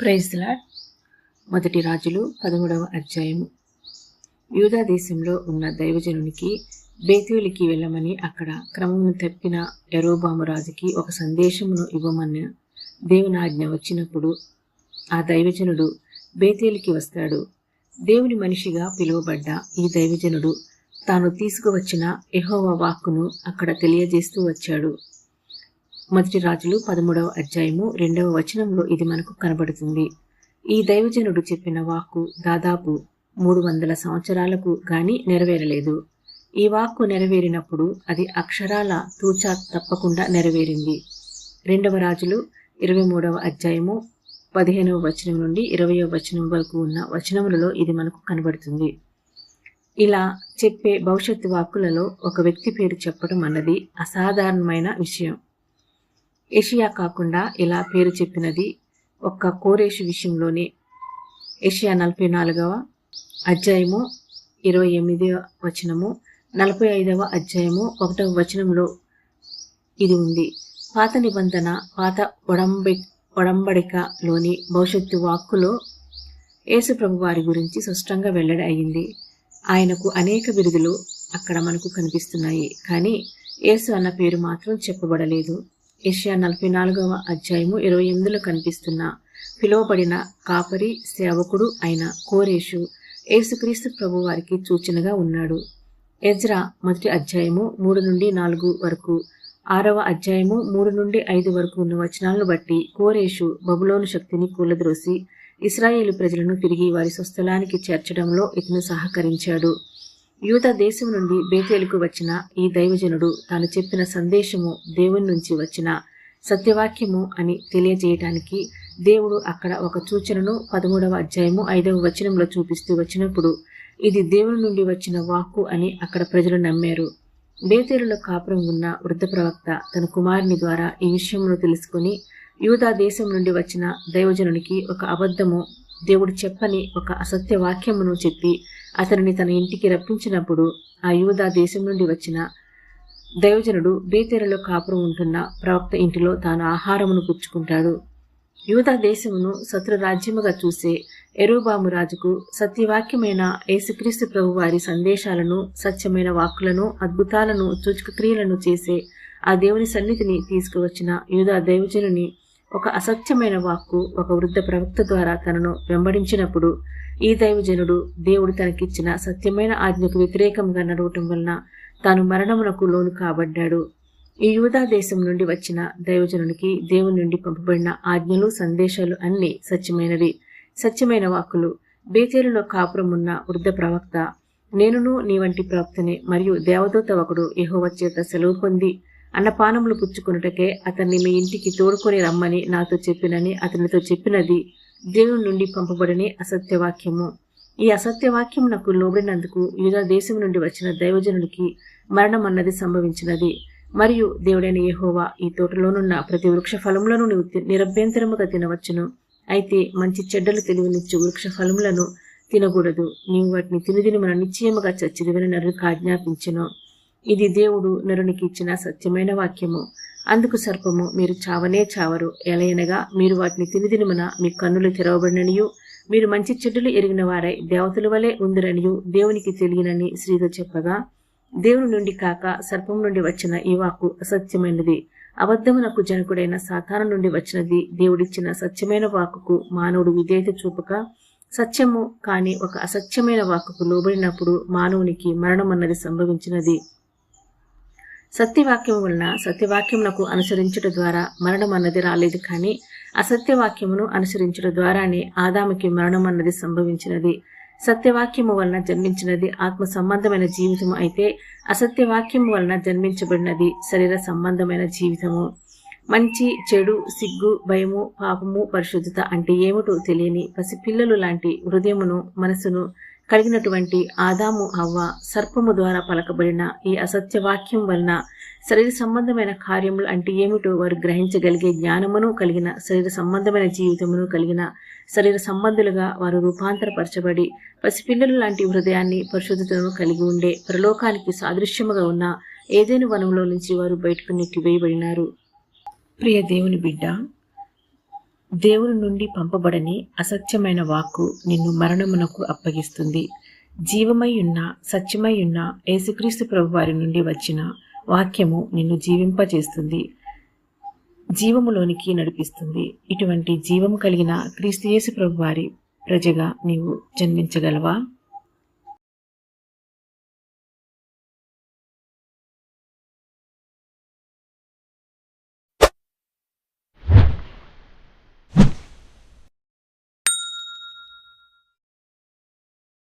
Praise మొదటి రాజులు పదమూడవ అధ్యాయము. యూదా దేశంలో ఉన్న దైవజనునికి బేతేలికి వెళ్ళమని అక్కడ క్రమమును తప్పిన ఎరోబాము రాజుకి ఒక సందేశమును ఇవ్వమని దేవుని ఆజ్ఞ వచ్చినప్పుడు ఆ దైవజనుడు బేతేలికి వస్తాడు. దేవుని మనిషిగా పిలువబడ్డ ఈ దైవజనుడు తాను తీసుకువచ్చిన ఎహోవా వాక్కును అక్కడ తెలియజేస్తూ వచ్చాడు. మొదటి రాజులు పదమూడవ అధ్యాయము రెండవ వచనంలో ఇది మనకు కనబడుతుంది. ఈ దైవజనుడు చెప్పిన వాక్కు దాదాపు మూడు వందల సంవత్సరాలకు గాని నెరవేరలేదు. ఈ వాక్కు నెరవేరినప్పుడు అది అక్షరాల తూచా తప్పకుండా నెరవేరింది. రెండవ రాజులు ఇరవై మూడవ అధ్యాయము పదిహేనవ వచనం నుండి ఇరవయవ వచనం వరకు ఉన్న వచనములలో ఇది మనకు కనబడుతుంది. ఇలా చెప్పే భవిష్యత్తు వాక్కులలో ఒక వ్యక్తి పేరు చెప్పడం అన్నది అసాధారణమైన విషయం. ఏషియా కాకుండా ఇలా పేరు చెప్పినది ఒక్క కోరేషు విషయంలోనే. ఏషియా నలభై నాలుగవ అధ్యాయము ఇరవై ఎనిమిదవ వచనము నలభై ఐదవ అధ్యాయము ఒకటవ వచనంలో ఇది ఉంది. పాత నిబంధన పాత ఒడంబి ఒడంబడికలోని భవిష్యత్తు వాక్కులో యేసుప్రభు వారి గురించి స్పష్టంగా వెల్లడి అయింది. ఆయనకు అనేక బిరుదులు అక్కడ మనకు కనిపిస్తున్నాయి కానీ యేసు అన్న పేరు మాత్రం చెప్పబడలేదు. ఏషియా నలభై నాలుగవ అధ్యాయము ఇరవై ఎనిమిదిలో కనిపిస్తున్న పిలువబడిన కాపరి సేవకుడు అయిన కోరేషు యేసుక్రీస్తు ప్రభు వారికి సూచనగా ఉన్నాడు. ఎజ్రా మొదటి అధ్యాయము మూడు నుండి నాలుగు వరకు ఆరవ అధ్యాయము మూడు నుండి ఐదు వరకు ఉన్న వచనాలను బట్టి కోరేషు బబులోను శక్తిని కూలద్రోసి ఇస్రాయేలు ప్రజలను తిరిగి వారి స్వస్థలానికి చేర్చడంలో ఇతను సహకరించాడు. యూత దేశం నుండి బేతేలుకు వచ్చిన ఈ దైవజనుడు తాను చెప్పిన సందేశము దేవుని నుంచి వచ్చిన సత్యవాక్యము అని తెలియజేయటానికి దేవుడు అక్కడ ఒక సూచనను పదమూడవ అధ్యాయము ఐదవ వచనంలో చూపిస్తూ వచ్చినప్పుడు ఇది దేవుని నుండి వచ్చిన వాక్కు అని అక్కడ ప్రజలు నమ్మారు. బేతేలులో కాపురం ఉన్న వృద్ధ ప్రవక్త తన కుమారుని ద్వారా ఈ విషయమును తెలుసుకుని యూదా దేశం నుండి వచ్చిన దైవజనునికి ఒక అబద్ధము దేవుడు చెప్పని ఒక అసత్య వాక్యమును చెప్పి అతనిని తన ఇంటికి రప్పించినప్పుడు ఆ యూదా దేశం నుండి వచ్చిన దైవజనుడు బేతెరలో కాపురం ఉంటున్న ప్రవక్త ఇంటిలో తాను ఆహారమును పుచ్చుకుంటాడు. యూదా దేశమును శత్రు రాజ్యముగా చూసే ఎరుబాము రాజుకు సత్యవాక్యమైన యేసుక్రీస్తు ప్రభు వారి సందేశాలను సత్యమైన వాక్కులను అద్భుతాలను సూచక చేసే ఆ దేవుని సన్నిధిని తీసుకువచ్చిన యూదా దైవజనుని ఒక అసత్యమైన వాక్కు ఒక వృద్ధ ప్రవక్త ద్వారా తనను వెంబడించినప్పుడు ఈ దైవజనుడు దేవుడు తనకిచ్చిన సత్యమైన ఆజ్ఞకు వ్యతిరేకంగా నడవటం వలన తాను మరణమునకు లోను కాబడ్డాడు. ఈ యూదా దేశం నుండి వచ్చిన దైవజనునికి దేవుని నుండి పంపబడిన ఆజ్ఞలు సందేశాలు అన్ని సత్యమైనవి. సత్యమైన వాక్కులు బేతేరులో కాపురం ఉన్న వృద్ధ ప్రవక్త నేనును నీ వంటి ప్రవక్తనే మరియు దేవదూత ఒకడు యహోవ చేత సెలవు పొంది అన్నపానములు పుచ్చుకున్నటకే అతన్ని మీ ఇంటికి తోడుకొని రమ్మని నాతో చెప్పినని అతనితో చెప్పినది దేవుని నుండి పంపబడని అసత్యవాక్యము. ఈ అసత్యవాక్యమునకు లోబడినందుకు యూదా దేశం నుండి వచ్చిన దైవజనుడికి మరణం అన్నది సంభవించినది. మరియు దేవుడైన యహోవా ఈ తోటలోనున్న ప్రతి వృక్ష ఫలములను నిరభ్యంతరముగా తినవచ్చును. అయితే మంచి చెడ్డలు తెలివినిచ్చు వృక్ష ఫలములను తినకూడదు. నీవు వాటిని తిని మన నిశ్చయముగా చచ్చిదివని నరుకు ఆజ్ఞాపించను. ఇది దేవుడు నరునికి ఇచ్చిన సత్యమైన వాక్యము. అందుకు సర్పము మీరు చావనే చావరు. ఎలయనగా మీరు వాటిని తినిదినమున మీ కన్నులు తెరవబడిననియు. మీరు మంచి చెడ్డలు ఎరిగిన వారై దేవతల వలె ఉందిరనియు. దేవునికి తెలియనని శ్రీతో చెప్పగా దేవుని నుండి కాక సర్పం నుండి వచ్చిన ఈ వాక్కు అసత్యమైనది. అబద్ధమునకు జనకుడైన సాతాన నుండి వచ్చినది. దేవుడిచ్చిన సత్యమైన వాక్కుకు మానవుడు విధేయత చూపక సత్యము కాని ఒక అసత్యమైన వాక్కుకు లోబడినప్పుడు మానవునికి మరణం అన్నది సంభవించినది. సత్యవాక్యం వలన సత్యవాక్యమునకు అనుసరించడం ద్వారా మరణం అన్నది రాలేదు కానీ అసత్యవాక్యమును అనుసరించడం ద్వారానే ఆదాముకి మరణం అన్నది సంభవించినది. సత్యవాక్యము వలన జన్మించినది ఆత్మ సంబంధమైన జీవితం అయితే అసత్యవాక్యము వలన జన్మించబడినది శరీర సంబంధమైన జీవితము. మంచి చెడు సిగ్గు భయము పాపము పరిశుద్ధత అంటే ఏమిటో తెలియని పసిపిల్లలు లాంటి హృదయమును మనసును కలిగినటువంటి ఆదాము అవ్వ సర్పము ద్వారా పలకబడిన ఈ అసత్య వాక్యం వలన శరీర సంబంధమైన కార్యములు అంటే ఏమిటో వారు గ్రహించగలిగే జ్ఞానమును కలిగిన శరీర సంబంధమైన జీవితమును కలిగిన శరీర సంబంధులుగా వారు రూపాంతరపరచబడి పసిపిల్లలు లాంటి హృదయాన్ని పరిశుద్ధతను కలిగి ఉండే ప్రలోకానికి సాదృశ్యముగా ఉన్న ఏదైనా వనంలో నుంచి వారు బయటకు నెట్టివేయబడినారు. ప్రియ దేవుని బిడ్డ దేవుని నుండి పంపబడని అసత్యమైన వాక్కు నిన్ను మరణమునకు అప్పగిస్తుంది. జీవమైయున్న సత్యమైయున్న యేసుక్రీస్తు ప్రభు వారి నుండి వచ్చిన వాక్యము నిన్ను జీవింపచేస్తుంది జీవములోనికి నడిపిస్తుంది. ఇటువంటి జీవము కలిగిన క్రీస్తు యేసు ప్రభు వారి ప్రజగా నీవు జన్మించగలవా?